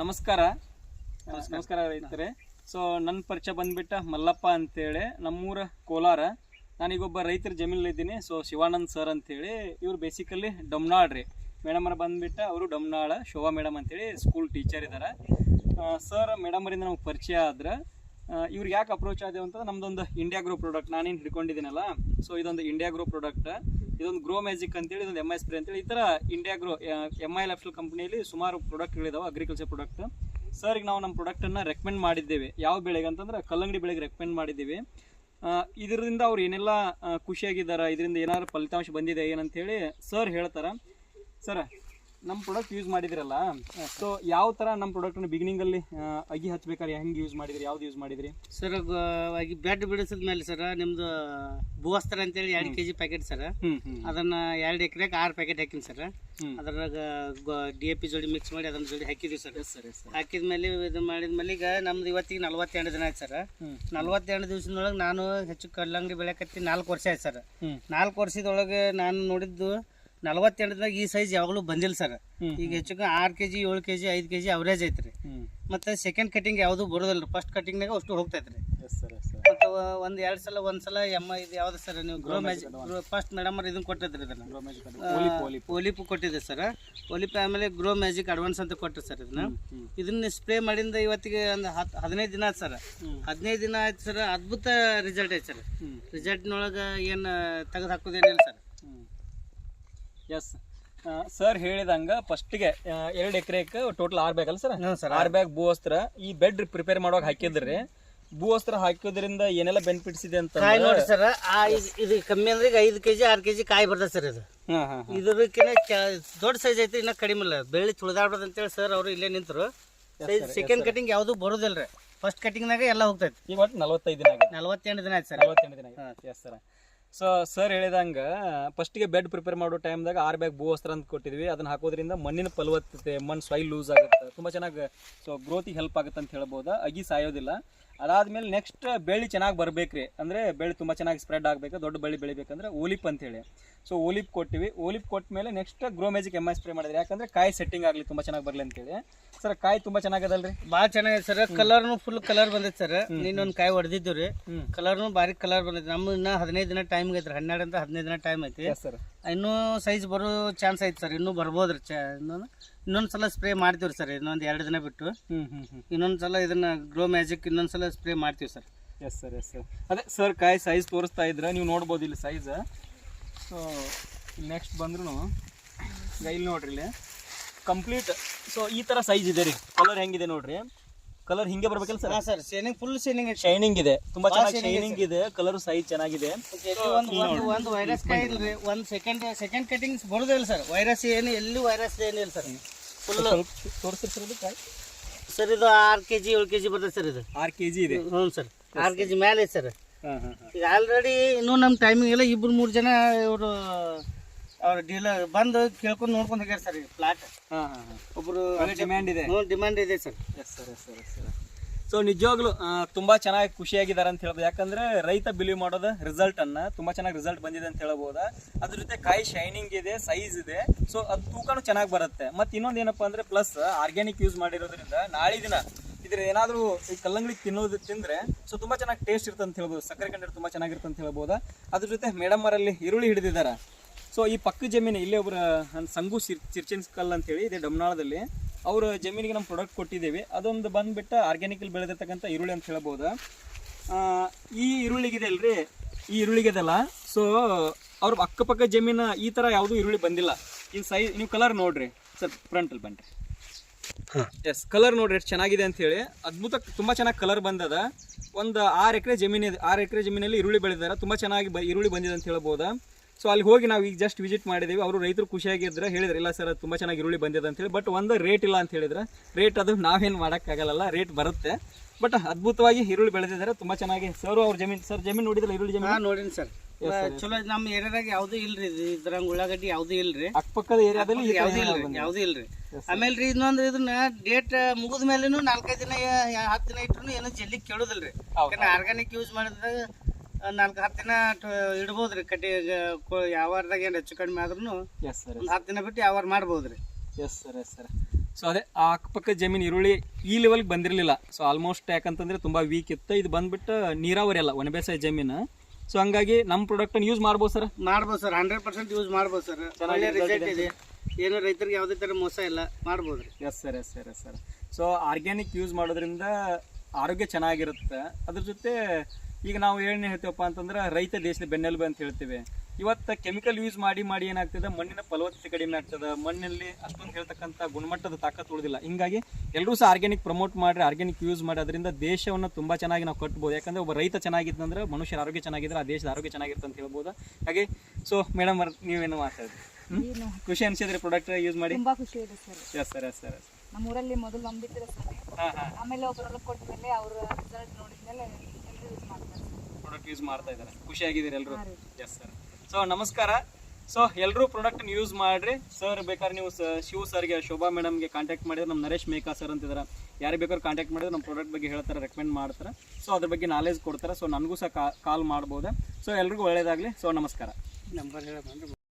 ನಮಸ್ಕಾರ. ನಮಸ್ಕಾರ ರೈತರೆ. ಸೊ ನನ್ನ ಪರಿಚಯ ಬಂದ್ಬಿಟ್ಟ ಮಲ್ಲಪ್ಪ ಅಂತೇಳಿ, ನಮ್ಮೂರ ಕೋಲಾರ. ನಾನೀಗೊಬ್ಬ ರೈತರ ಜಮೀನಲ್ಲಿದ್ದೀನಿ ಸೊ ಶಿವಾನಂದ್ ಸರ್ ಅಂತೇಳಿ, ಇವ್ರು ಬೇಸಿಕಲಿ ಡಮ್ನಾಳ್ ರೀ. ಮೇಡಮರ ಬಂದ್ಬಿಟ್ಟು ಅವರು ಡಮ್ನಾಳ, ಶೋಭಾ ಮೇಡಮ್ ಅಂತೇಳಿ ಸ್ಕೂಲ್ ಟೀಚರ್ ಇದ್ದಾರೆ ಸರ್ ಮೇಡಮರಿಂದ ನಮ್ಗೆ ಪರಿಚಯ ಆದ್ರೆ ಇವ್ರಿಗೆ ಯಾಕೆ ಅಪ್ರೋಚ್ ಆದೇವು ಅಂತಂದ್ರೆ, ನಮ್ದೊಂದು ಇಂಡಿಯಾ ಗ್ರೋ ಪ್ರಾಡಕ್ಟ್ ನಾನೇನು ಹಿಡ್ಕೊಂಡಿದ್ದೀನಲ್ಲ ಸೊ ಇದೊಂದು ಇಂಡಿಯಾ ಗ್ರೋ ಪ್ರಾಡಕ್ಟ್ ಇದೊಂದು ಗ್ರೋ ಮ್ಯಾಜಿಕ್ ಅಂತೇಳಿ, ಇದೊಂದು ಎಂ ಐ ಸ್ಪ್ರೇ ಅಂತೇಳಿ, ಈ ಥರ ಇಂಡಿಯಾ ಗ್ರೋ ಎಂ ಐ ಲ್ಯಾಪ್ಟಲ್ ಕಂಪ್ನಿಯಲ್ಲಿ ಸುಮಾರು ಪ್ರಾಡಕ್ಟ್ಗಳಿದಾವೆ ಅಗ್ರಿಕಲ್ಚರ್ ಪ್ರಾಡಕ್ಟ್ ಸರ್ ಈಗ ನಾವು ನಮ್ಮ ಪ್ರಾಡಕ್ಟನ್ನು ರೆಕಮೆಂಡ್ ಮಾಡಿದ್ದೇವೆ. ಯಾವ ಬೆಳೆಗೆ ಅಂತಂದ್ರೆ ಕಲ್ಲಂಗಡಿ ಬೆಳೆಗೆ ರೆಕಮೆಂಡ್ ಮಾಡಿದ್ದೀವಿ. ಇದರಿಂದ ಅವ್ರು ಏನೆಲ್ಲ ಖುಷಿಯಾಗಿದ್ದಾರೆ, ಇದರಿಂದ ಏನಾದ್ರು ಫಲಿತಾಂಶ ಬಂದಿದೆ ಏನಂತೇಳಿ ಸರ್ ಹೇಳ್ತಾರೆ. ಸರ್ ನಮ್ಮ ಪ್ರಾಡಕ್ಟ್ ಯೂಸ್ ಮಾಡಿದಿರಲ್ಲ? ಸೊ ಯಾವ ಥರ ನಮ್ಮ ಪ್ರಾಡಕ್ಟನ್ನು ಬಿಗಿನಿಂಗಲ್ಲಿ ಅಗಿ ಹಚ್ಬೇಕಾದ್ರೆ ಹೆಂಗೆ ಯೂಸ್ ಮಾಡಿದ್ರಿ ಯಾವ್ದು ಯೂಸ್ ಮಾಡಿದ್ರಿ? ಸರ್ ಬೆಡ್ ಬಿಡಿಸಿದ ಮೇಲೆ ಸರ್ ನಿಮ್ದು ಭೂವಸ್ತ್ರ ಅಂತೇಳಿ ಎರಡು ಕೆ ಜಿ ಪ್ಯಾಕೆಟ್ ಸರ್ ಅದನ್ನ ಎರಡು ಎಕರೆಗೆ ಆರು ಪ್ಯಾಕೆಟ್ ಹಾಕಿನಿ ಸರ್. ಅದ್ರಾಗ ಡಿ ಎ ಪಿ ಜೋಡಿ ಮಿಕ್ಸ್ ಮಾಡಿ ಅದನ್ನ ಜೋಡಿ ಹಾಕಿದ್ವಿ ಸರ್ ಹಾಕಿದ ಮೇಲೆ ಇದು ಮಾಡಿದ ಮೇಲೆ ಈಗ ನಮ್ದು ಇವತ್ತಿಗೆ ನಲ್ವತ್ತೆರಡು ದಿನ ಆಯ್ತು ಸರ್ ನಲ್ವತ್ತೆರಡು ದಿವಸದೊಳಗೆ ನಾನು ಹೆಚ್ಚು ಕಲ್ಲಂಗಡಿ ಬೆಳೆಕತ್ತಿ ನಾಲ್ಕು ವರ್ಷ ಆಯ್ತು ಸರ್ ನಾಲ್ಕು ವರ್ಷದೊಳಗೆ ನಾನು ನೋಡಿದ್ದು ನಲ್ವತ್ತೆರಡು ದಿನ ಈ ಸೈಜ್ ಯಾವಾಗಲೂ ಬಂದಿಲ್ಲ ಸರ್ ಈಗ ಹೆಚ್ಚು ಆರ್ ಕೆಜಿ ಏಳು ಕೆ ಜಿ ಐದು ಕೆ ಜಿ ಅವರೇಜ್ ಐತ್ರಿ ಮತ್ತೆ ಸೆಕೆಂಡ್ ಕಟಿಂಗ್ ಯಾವುದು ಬರೋದಿಲ್ಲ ಫಸ್ಟ್ ಕಟಿಂಗ್ನಾಗ ಅಷ್ಟು ಹೋಗ್ತೈತ್ರಿ. ಸರ್ ಒಂದು ಎರಡು ಸಲ ಒಂದ್ ಸಲ ಎಮ್ಮ ಇದು ಯಾವ್ದು ಸರ್ ನೀವು ಗ್ರೋ ಮ್ಯಾಜಿಕ್ ಫಸ್ಟ್ ಮೇಡಮ್ ಇದನ್ನ ಕೊಟ್ಟಿದ್ರಿ ಇದನ್ನ. ಕೊಟ್ಟಿದೆ ಒಲಿಪ್ ಕೊಟ್ಟಿದ್ದೆ ಸರ್ ಒಲಿಪ್ ಆಮೇಲೆ ಗ್ರೋ ಮ್ಯಾಜಿಕ್ ಅಡ್ವಾನ್ಸ್ ಅಂತ ಕೊಟ್ಟರು ಸರ್ ಇದನ್ನ. ಇದನ್ನ ಸ್ಪ್ರೇ ಮಾಡಿಂದ ಇವತ್ತಿಗೆ ಒಂದು ಹತ್ತು ಹದಿನೈದು ದಿನ ಆಯ್ತು ಸರ್. ಹದಿನೈದು ದಿನ ಆಯ್ತು ಸರ್ ಅದ್ಭುತ ರಿಸಲ್ಟ್ ಐತೆ ಸರ್ ರಿಸಲ್ಟ್ನೊಳಗ ರಿಸಲ್ಟ್ನೊಳಗೆ ಏನು ತೆಗೆದು ಹಾಕೋದೇನಿಲ್ಲ ಸರ್ ಎಸ್ ಸರ್ ಹೇಳಿದಂಗ ಫಸ್ಟ್ಗೆ ಎರಡು ಎಕರೆಗೆ ಟೋಟಲ್ ಆರ್ ಬ್ಯಾಗ್ ಅಲ್ಲ ಸರ್ ಸರ್ ಆರ್ ಬ್ಯಾಗ್ ಭೂ ವಸ್ತ್ರ ಈ ಬೆಡ್ ಪ್ರಿಪೇರ್ ಮಾಡುವಾಗ ಹಾಕಿದ್ರಿ. ಭೂ ವಸ್ತ್ರ ಹಾಕೋದ್ರಿಂದ ಏನೆಲ್ಲ ಬೆನಿಫಿಟ್ಸ್ ಇದೆ ಅಂತ ಕಾಯಿ ನೋಡಿ ಸರ್ ಆ ಇದು- ಇದು ಕಮ್ಮಿ ಅಂದ್ರೆ ಈಗ ಐದು ಕೆ ಜಿ ಆರು ಕೆ ಜಿ ಕಾಯಿ ಬರ್ತದೆ ಸರ್ ಇದು. ಹಾ ದೊಡ್ಡ ಸೈಜ್ ಐತಿ ಇನ್ನ ಕಡಿಮೆ ಇಲ್ಲ. ಬೆಳ್ಳಿ ತುಳಿದಾಡ್ಬಾರ್ದು ಅಂತೇಳಿ ಸರ್ ಅವರು ಇಲ್ಲೇ ನಿಂತರು. ಸೆಕೆಂಡ್ ಕಟಿಂಗ್ ಯಾವುದು ಬರೋದಿಲ್ಲ ರೀ ಫಸ್ಟ್ ಕಟಿಂಗ್ನಾಗ ಎಲ್ಲ ಹೋಗ್ತೈತಿ. ಇವತ್ತು ಒಟ್ಟು ನಲವತ್ತೈದು ದಿನ ಆಗಿದೆ. ನಲವತ್ತೆಂಟು ದಿನ ಆಯ್ತು ಸರ್ ನಲವತ್ತೆಂಟು ದಿನ ಆಯ್ತು ಎಸ್ ಸರ್ ಸೊ ಸರ್ ಹೇಳಿದಂಗೆ ಫಸ್ಟಿಗೆ ಬೆಡ್ ಪ್ರಿಪೇರ್ ಮಾಡೋ ಟೈಮ್ದಾಗ ಆರ್ ಬ್ಯಾಗ್ ಭೂ ವಸ್ತ್ರ ಅಂತ ಕೊಟ್ಟಿದ್ವಿ. ಅದನ್ನ ಹಾಕೋದ್ರಿಂದ ಮಣ್ಣಿನ ಫಲವತ್ತತೆ, ಮಣ್ಣು ಸಾಯಿಲ್ ಲೂಸ್ ಆಗುತ್ತೆ. ತುಂಬ ಚೆನ್ನಾಗಿ ಸೊ ಗ್ರೋತಿಗೆ ಹೆಲ್ಪ್ ಆಗುತ್ತೆ ಅಂತ ಹೇಳ್ಬೋದು. ಅಗಿ ಸಾಯೋದಿಲ್ಲ. ಅದಾದ್ಮೇಲೆ ನೆಕ್ಸ್ಟ್ ಬೆಳ್ಳಿ ಚೆನ್ನಾಗಿ ಬರ್ಬೇಕ್ರಿ. ಅಂದ್ರೆ ಬೆಳ್ಳಿ ತುಂಬ ಚೆನ್ನಾಗಿ ಸ್ಪ್ರೆಡ್ ಆಗಬೇಕು ದೊಡ್ಡ ಬೆಳ್ಳಿ ಬೆಳಿಬೇಕಂದ್ರೆ ಓಲಿಪ್ ಅಂತೇಳಿ. ಸೊ ಓಲಿಪ್ ಕೊಟ್ಟಿವಿ. ಓಲಿಪ್ ಕೊಟ್ಟ ಮೇಲೆ next Grow Magic M I spray ಮಾಡಿದ್ರೆ. ಯಾಕಂದ್ರೆ ಕಾಯಿ ಸೆಟ್ಟಿಂಗ್ ಆಗಲಿ ತುಂಬ ಚೆನ್ನಾಗಿ ಬರಲಿ ಅಂತೇಳಿ. ಸರ್ ಕಾಯಿ ತುಂಬ ಚೆನ್ನಾಗದಲ್ರಿ? ಭಾಳ ಚೆನ್ನಾಗಿದೆ ಸರ್ ಕಲರ್ನು ಫುಲ್ ಕಲರ್ ಬಂದೈತೆ ಸರ್ ನಿನ್ನೊಂದು ಕಾಯಿ ಹೊಡೆದಿದ್ದು ರೀ. ಕಲರ್ನು ಭಾರಿ ಕಲರ್ ಬಂದೈತೆ. ನಮ್ಮ ಇನ್ನ ಹದಿನೈದು ದಿನ ಟೈಮ್ ಐತ್ರಿ. ಹನ್ನೆರಡು ಅಂತ ಹದಿನೈದು ದಿನ ಟೈಮ್ ಐತಿ. ಸರ್ ಇನ್ನೂ ಸೈಜ್ ಬರೋ ಚಾನ್ಸ್ ಐತಿ ಸರ್ ಇನ್ನೂ ಬರ್ಬೋದ್ರಿ ಚ ಇನ್ನೊಂದು ಇನ್ನೊಂದು ಸಲ ಸ್ಪ್ರೇ ಮಾಡ್ತೀವಿ ಸರ್ ಇನ್ನೊಂದು ಎರಡು ದಿನ ಬಿಟ್ಟು. ಇನ್ನೊಂದು ಸಲ ಇದನ್ನ ಗ್ರೋ ಮ್ಯಾಜಿಕ್ ಇನ್ನೊಂದು ಸಲ ಸ್ಪ್ರೇ ಮಾಡ್ತೀವಿ sir. Yes sir yes sir ಅದೇ ಸರ್ ಕಾಯಿ ಸೈಜ್ ತೋರಿಸ್ತಾ ಇದ್ರೆ ನೀವು ನೋಡ್ಬೋದು ಇಲ್ಲಿ ಸೈಜ್ ಸೊ ನೆಕ್ಸ್ಟ್ ಬಂದ್ರೂ ಇಲ್ಲಿ ನೋಡ್ರಿ ಇಲ್ಲಿ. ಕಂಪ್ಲೀಟ್ ಸೊ ಈ ಥರ ಸೈಜ್ ಇದೆ ರೀ. ಕಲರ್ ಹೆಂಗಿದೆ ನೋಡ್ರಿ? ಕಲರ್ ಹಿಂಗೆ ಬರ್ಬೇಕಲ್ಲ sir sir shining full shining shining ಇದೆ. ತುಂಬಾ ಚೆನ್ನಾಗಿ ಶೈನಿಂಗ್ ಇದೆ ಕಲರ್ ಸೈಜ್ ಚೆನ್ನಾಗಿದೆ. ಒಂದು ವೈರಸ್ ಕಾಯಿ ಇಲ್ರಿ. ಒಂದು ಸೆಕೆಂಡ್ ಸೆಕೆಂಡ್ ಕಟಿಂಗ್ಸ್ ಬರೋದಿಲ್ಲ ಸರ್ ವೈರಸ್ ಏನು ಎಲ್ಲಿ ವೈರಸ್ ಏನಿಲ್ಲ ಸರ್ ಫುಲ್ ಸ್ವಲ್ಪ ಸರ್ ಕಾಯಿ. ಸರ್ ಇದು ಆರು ಕೆ ಜಿ ಏಳು ಕೆ ಜಿ ಬರ್ತದೆ ಸರ್ ಇದು. ಆರು ಕೆ ಜಿ ಇದೆ. ಹ್ಞೂ ಸರ್ ಆರು ಕೆ ಜಿ ಮೇಲೆ ಸರ್. ಹಾಂ ಹಾಂ ಹಾಂ. ಈಗ ಆಲ್ರೆಡಿ ಇನ್ನೂ ನಮ್ಮ ಟೈಮಿಂಗ್ ಎಲ್ಲ ಇಬ್ರು ಮೂರು ಜನ ಇವರು ಅವ್ರ ಡೀಲರ್ ಬಂದು ಕೇಳ್ಕೊಂಡು ನೋಡ್ಕೊಂಡು ಹೋಗ್ಯಾರ ಸರ್ ಪ್ಲಾಟ್ ಹಾಂ ಹಾಂ ಒಬ್ಬರು ಒಬ್ರು ಡಿಮ್ಯಾಂಡ್ ಇದೆ. ಡಿಮ್ಯಾಂಡ್ ಇದೆ sir. Yes sir yes sir yes sir so ನಿಜವಾಗ್ಲೂ ತುಂಬಾ ಚೆನ್ನಾಗಿ ಖುಷಿಯಾಗಿದ್ದಾರೆ ಅಂತ ಹೇಳ್ಬೋದು. ಯಾಕಂದ್ರೆ ರೈತ ಬಿಲೀವ್ ಮಾಡೋದು ರಿಸಲ್ಟ್ ಅನ್ನ ತುಂಬಾ ಚೆನ್ನಾಗಿ ರಿಸಲ್ಟ್ ಬಂದಿದೆ ಅಂತ ಹೇಳ್ಬೋದು? ಅದ್ರ ಜೊತೆ ಕಾಯಿ ಶೈನಿಂಗ್ ಇದೆ ಸೈಜ್ ಇದೆ. ಸೊ ಅದು ತೂಕನೂ ಚೆನ್ನಾಗಿ ಬರುತ್ತೆ. ಮತ್ತೆ ಇನ್ನೊಂದು ಏನಪ್ಪಾ ಅಂದ್ರೆ ಪ್ಲಸ್ ಆರ್ಗ್ಯಾನಿಕ್ ಯೂಸ್ ಮಾಡಿರೋದ್ರಿಂದ ನಾಳೆ ದಿನ ಇದ್ರ ಏನಾದರೂ ಈ ಕಲ್ಲಂಗಡಿ ತಿನ್ನೋದು ತಿಂದ್ರೆ ಸೊ ತುಂಬಾ ಚೆನ್ನಾಗಿ ಟೇಸ್ಟ್ ಇರುತ್ತೆ ಅಂತ ಹೇಳ್ಬೋದು. ಸಕ್ಕರೆ ಕಂಡು ತುಂಬಾ ಚೆನ್ನಾಗಿರುತ್ತೆ ಅಂತ ಹೇಳ್ಬೋದಾ? ಅದ್ರ ಜೊತೆ ಮೇಡಮ್ ಅವರಲ್ಲಿ ಈರುಳ್ಳಿ ಹಿಡಿದಿದ್ದಾರೆ. ಸೊ ಈ ಪಕ್ಕ ಜಮೀನು, ಇಲ್ಲೇ ಒಬ್ಬರ ಸಂಗು ಸಿರ್ ಚಿರ್ಚಿನ್ಸ್ಕಲ್ ಅಂತೇಳಿ ಇದೆ, ಡಮ್ನಾಳದಲ್ಲಿ. ಅವ್ರ ಜಮೀನಿಗೆ ನಮ್ಮ ಪ್ರಾಡಕ್ಟ್ ಕೊಟ್ಟಿದ್ದೀವಿ. ಅದೊಂದು ಬಂದುಬಿಟ್ಟು ಆರ್ಗ್ಯಾನಿಕಲ್ಲಿ ಬೆಳೆದಿರ್ತಕ್ಕಂಥ ಈರುಳ್ಳಿ ಅಂತ ಹೇಳ್ಬೋದು? ಈ ಈರುಳ್ಳಿಗಿದೆ ಅಲ್ರಿ. ಈ ಈರುಳ್ಳಿಗೆದಲ್ಲ ಸೊ ಅವ್ರ ಅಕ್ಕಪಕ್ಕ ಜಮೀನು ಈ ಥರ ಯಾವುದೂ ಈರುಳ್ಳಿ ಬಂದಿಲ್ಲ. ಈ ಸೈಜ್ ನೀವು ಕಲರ್ ನೋಡ್ರಿ. ಸರ್ ಫ್ರಂಟಲ್ಲಿ ಬನ್ನಿರಿ ಎಸ್ ಕಲರ್ ನೋಡ್ರಿ ಎಷ್ಟು ಚೆನ್ನಾಗಿದೆ ಅಂತ ಹೇಳಿ. ಅದ್ಭುತ ತುಂಬ ಚೆನ್ನಾಗಿ ಕಲರ್ ಬಂದದ. ಒಂದು ಆರು ಎಕರೆ ಜಮೀನಿದೆ ಆರು ಎಕರೆ ಜಮೀನಲ್ಲಿ ಈರುಳ್ಳಿ ಬೆಳೆದಾರೆ ತುಂಬ ಚೆನ್ನಾಗಿ ಬ- ಈರುಳ್ಳಿ ಬಂದಿದೆ ಅಂತ ಹೇಳ್ಬೋದಾ? ಸೊ ಅಲ್ಲಿ ಹೋಗಿ ನಾವು ಈಗ ಜಸ್ಟ್ ವಿಸಿಟ್ ಮಾಡಿದ್ದೀವಿ ಅವರು ರೈತರು ಖುಷಿಯಾಗಿದ್ರೆ ಹೇಳಿದ್ರೆ ಇಲ್ಲ ಸರ್ ತುಂಬಾ ಚೆನ್ನಾಗಿ ಈರುಳ್ಳಿ ಬಂದಿದೆ ಅಂತ ಹೇಳಿ. ಬಟ್ ಒಂದು ರೇಟ್ ಇಲ್ಲ ಅಂತ ಹೇಳಿದ್ರೆ ರೇಟ್ ಅದು ನಾವೇನು ಮಾಡೋಕ್ಕಾಗಲ್ಲ ರೇಟ್ ಬರುತ್ತೆ. ಬಟ್ ಅದ್ಭುತವಾಗಿ ಈರುಳ್ಳಿ ಬೆಳೆದಿದ್ದಾರೆ ತುಂಬಾ ಚೆನ್ನಾಗಿ. ಸರ್ ಅವ್ರ ಜಮೀನು ಸರ್ ಜಮೀನು ನೋಡಿದ್ರೆ ಈರುಳ್ಳಿ ಜಮೀನು? ನೋಡಿನಿ ಸರ್. ಚಲೋ ನಮ್ಮ ಏರಿಯಾದಾಗ ಯಾವುದೂ ಇಲ್ರಿ ಇದು ಇದ್ರಂಗ ಉಳ್ಳಾಗಡ್ಡಿ ಯಾವುದೂ ಇಲ್ರಿ? ಅಕ್ಕಪಕ್ಕದ ಏರಿಯಾದಲ್ಲಿ ಯಾವುದೂ ಇಲ್ಲ ಇಲ್ರಿ. ಯಾವುದೂ ಇಲ್ರಿ? ಆಮೇಲೆ ರೀ ಇನ್ನೊಂದು ಇದನ್ನ ಡೇಟ್ ಮುಗಿದ ಮೇಲೇನು ನಾಲ್ಕೈದು ದಿನ ಹತ್ತು ದಿನ ಇಟ್ರು ಏನು ಜಲ್ದಿ ಕೇಳೋದಿಲ್ಲ ರೀ ಯಾಕಂದ್ರೆ ಆರ್ಗಾನಿಕ್ ಯೂಸ್ ಮಾಡಿದಾಗ ನಾಲ್ಕು ಹತ್ತು ದಿನ ಇಡ್ಬೋದ್ರಿ ಕಟ್ಟಿ ಯಾವಾರದಾಗ ಏನು ಹೆಚ್ಚು ಕಡಿಮೆ ಆದ್ರೂ ಎಸ್ ಸರ್ ಒಂದು ಹತ್ತು ದಿನ ಬಿಟ್ಟು ಯಾವಾರ ಮಾಡ್ಬೋದ್ರಿ. Yes sir yes sir so ಅದೇ ಆ ಅಕ್ಕಪಕ್ಕ ಜಮೀನು ಈರುಳ್ಳಿ ಈ ಲೆವೆಲ್ಗೆ ಬಂದಿರಲಿಲ್ಲ. ಸೊ ಆಲ್ಮೋಸ್ಟ್ ಯಾಕಂತಂದ್ರೆ ತುಂಬ ವೀಕ್ ಇತ್ತು. ಇದು ಬಂದ್ಬಿಟ್ಟು ನೀರಾವರಿ ಅಲ್ಲ ಒಣ ಬೇಸಾಯ ಜಮೀನು. ಸೊ ಹಂಗಾಗಿ ನಮ್ಮ ಪ್ರಾಡಕ್ಟ್ ಯೂಸ್ ಮಾಡ್ಬೋದು ಸರ್ ಮಾಡ್ಬೋದು ಸರ್ ಹಂಡ್ರೆಡ್ ಪರ್ಸೆಂಟ್ ಯೂಸ್ ಮಾಡ್ಬೋದು ಸರ್ ಒಳ್ಳೆ ರಿಸಲ್ಟ್ ಇದೆ. ಏನು ರೈತರಿಗೆ ಯಾವುದೇ ಥರ ಮೋಸ ಇಲ್ಲ ಮಾಡ್ಬೋದು. ರೀ yes sir yes sir yes sir so organic use ಮಾಡೋದ್ರಿಂದ ಆರೋಗ್ಯ ಚೆನ್ನಾಗಿರುತ್ತೆ. ಅದ್ರ ಜೊತೆ ಈಗ ನಾವು ಏನೇ ಹೇಳ್ತೇವಪ್ಪ ಅಂತಂದ್ರೆ ರೈತ ದೇಶದ ಬೆನ್ನೆಲುಬು ಅಂತ ಹೇಳ್ತೇವೆ. ಇವತ್ತು ಕೆಮಿಕಲ್ ಯೂಸ್ ಮಾಡಿ ಮಾಡಿ ಏನಾಗ್ತದೆ? ಮಣ್ಣಿನ ಫಲವತ್ತತೆ ಕಡಿಮೆ ಆಗ್ತದೆ. ಮಣ್ಣಲ್ಲಿ ಅಷ್ಟೊಂದು ಹೇಳ್ತಕ್ಕಂಥ ಗುಣಮಟ್ಟದ ತಾಕತ್ತು ಉಳಿದಿಲ್ಲ. ಹಿಂಗಾಗಿ ಎಲ್ಲರೂ ಸಹ ಆರ್ಗ್ಯಾನಿಕ್ ಪ್ರಮೋಟ್ ಮಾಡಿ ಆರ್ಗ್ಯಾನಿಕ್ ಯೂಸ್ ಮಾಡಿ ಅದರಿಂದ ದೇಶವನ್ನು ತುಂಬ ಚೆನ್ನಾಗಿ ನಾವು ಕಟ್ಬೋದು. ಯಾಕಂದ್ರೆ ಒಬ್ಬ ರೈತ ಚೆನ್ನಾಗಿದ್ದಂದ್ರೆ ಮನುಷ್ಯರ ಆರೋಗ್ಯ ಚೆನ್ನಾಗಿದ್ರೆ ಆ ದೇಶದ ಆರೋಗ್ಯ ಚೆನ್ನಾಗಿರುತ್ತೆ ಅಂತ ಹೇಳ್ಬೋದು. ಹಾಗೆ ಸೊ ಮೇಡಮ್ ನೀವೇನು ಮಾತಾಡಿದ್ರಿ ಏನು? ಖುಷಿ ಅನಿಸಿದ್ರೆ ಪ್ರಾಡಕ್ಟ್ ಯೂಸ್ ಮಾಡಿ. ತುಂಬಾ ಖುಷಿ ಇದೆ sir. Yes sir yes sir ನಮ್ಮ ನಮ್ಮೂರಲ್ಲಿ ಮೊದಲು ನಂಬಿತ್ತಿರ ಸರ್. ಆಮೇಲೆ ಒಬ್ಬರೆಲ್ಲ ಕೊಟ್ಟ ಮೇಲೆ ಅವ್ರ ರಿಸಲ್ಟ್ ನೋಡಿದ್ಮೇಲೆ ಎಲ್ಲರೂ ಯೂಸ್ ಮಾಡ್ತಾರೆ. ಪ್ರಾಡಕ್ಟ್ ಯೂಸ್ ಮಾಡ್ತಾ ಇದ್ದಾರೆ. ಖುಷಿಯಾಗಿದ್ದೀರಿ ಎಲ್ಲರೂ ಎಸ್ ಸರ್ ಸೊ ನಮಸ್ಕಾರ. ಸೊ ಎಲ್ಲರೂ ಪ್ರಾಡಕ್ಟ್ ಯೂಸ್ ಮಾಡ್ರಿ. ಸರ್ ಬೇಕಾದ್ರೆ ನೀವು ಶಿವ ಸರ್ಗೆ ಶೋಭಾ ಮೇಡಮ್ಗೆ ಕಾಂಟ್ಯಾಕ್ಟ್ ಮಾಡಿದ್ರೆ ನಮ್ಮ ನರೇಶ್ ಮೇಕಾ ಸರ್ ಅಂತಿದ್ದಾರೆ ಯಾರು ಬೇಕಾದ್ರೂ ಕಾಂಟ್ಯಾಕ್ಟ್ ಮಾಡಿದ್ರೆ ನಮ್ಮ ಪ್ರಾಡಕ್ಟ್ ಬಗ್ಗೆ ಹೇಳ್ತಾರೆ ರೆಕಮೆಂಡ್ ಮಾಡ್ತಾರೆ. ಸೊ ಅದ್ರ ಬಗ್ಗೆ ನಾಲೆಜ್ ಕೊಡ್ತಾರೆ. ಸೊ ನನಗೂ ಸಹ ಕಾಲ್ ಮಾಡ್ಬೋದು. ಸೊ ಎಲ್ರಿಗೂ ಒಳ್ಳೇದಾಗಲಿ. ಸೊ ನಮಸ್ಕಾರ. ನಂಬರ್